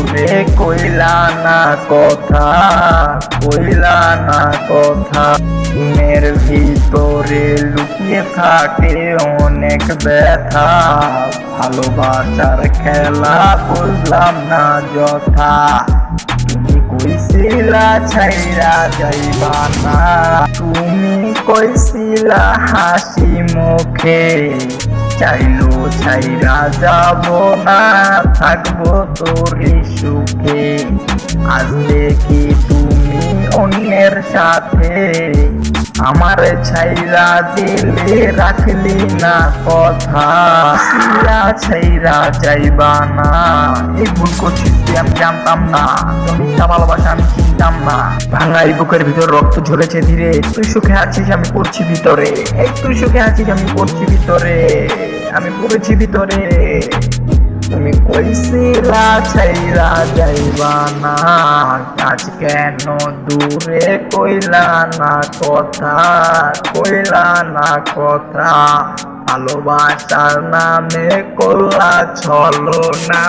দূরে কইলা না কথা, কইলা না কথা। মনের ভিতরে লুকিয়ে থাকে অনেক ব্যথা। ভালোবাসার খেলা বুঝলাম না যথা। তুমি কইছিলা ছাইরা যাইবা না। তুমি কইছিলা হাসি মুখে। চাইলো, ছাইরা যাব না, থাকব তোর সুখে। আজ দেখি তুমি অন্যের সাথে। আমার ছাইরা দিলে রাখলি না কথা। সিরা ছাইরা যাইবা না। এই ভুল করছিস আমি জানতাম না। তুমি ভালোবাসা আমি চিনতাম না ভাঙা এই বুকের ভিতর রক্ত ঝরেছে ধীরে। তুই সুখে আছিস, আমি পড়ছি ভিতরে। তুই সুখে আছিস, আমি পড়ছি ভিতরে। আমি পড়েছি ভিতরে। তুমি কইছিলা ছাইরা যাইবা না? আজ কেন দূরে কইলা না কথা? কইলা না কথা? ভালোবাসার নামে করলা ছলো না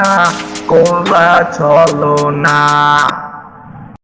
করলা ছলো না।